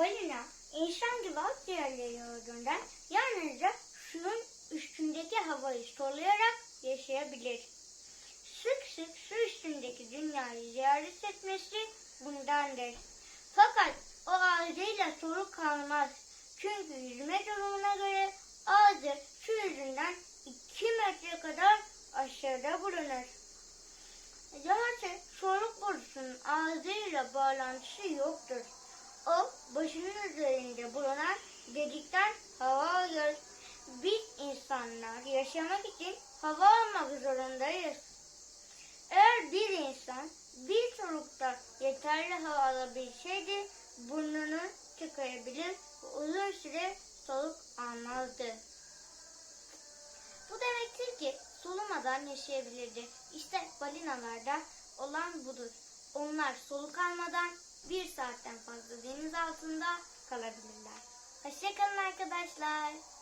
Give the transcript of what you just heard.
balina insan gibi akciğerleri gördüğünden yalnızca suyun üstündeki havayı soluyarak yaşayabilir. Sık sık su üstündeki dünyayı ziyaret etmesi bundandır. Fakat o ağzıyla soluk kalmaz. Çünkü yüzme durumuna göre ağzı su yüzünden 2 metre kadar aşağıda bulunur. Zaten soluk borusunun ağzıyla bağlantısı yoktur. Delikten hava alır. Biz insanlar yaşamak için hava almak zorundayız. Eğer bir insan bir solukta yeterli hava alabilseydi burnunu tıkayabilir ve uzun süre soluk almazdı. Bu demektir ki solumadan yaşayabilirdi. İşte balinalarda olan budur. Onlar soluk almadan bir saatten fazla deniz altında kalabilirler. Hoşçakalın arkadaşlar.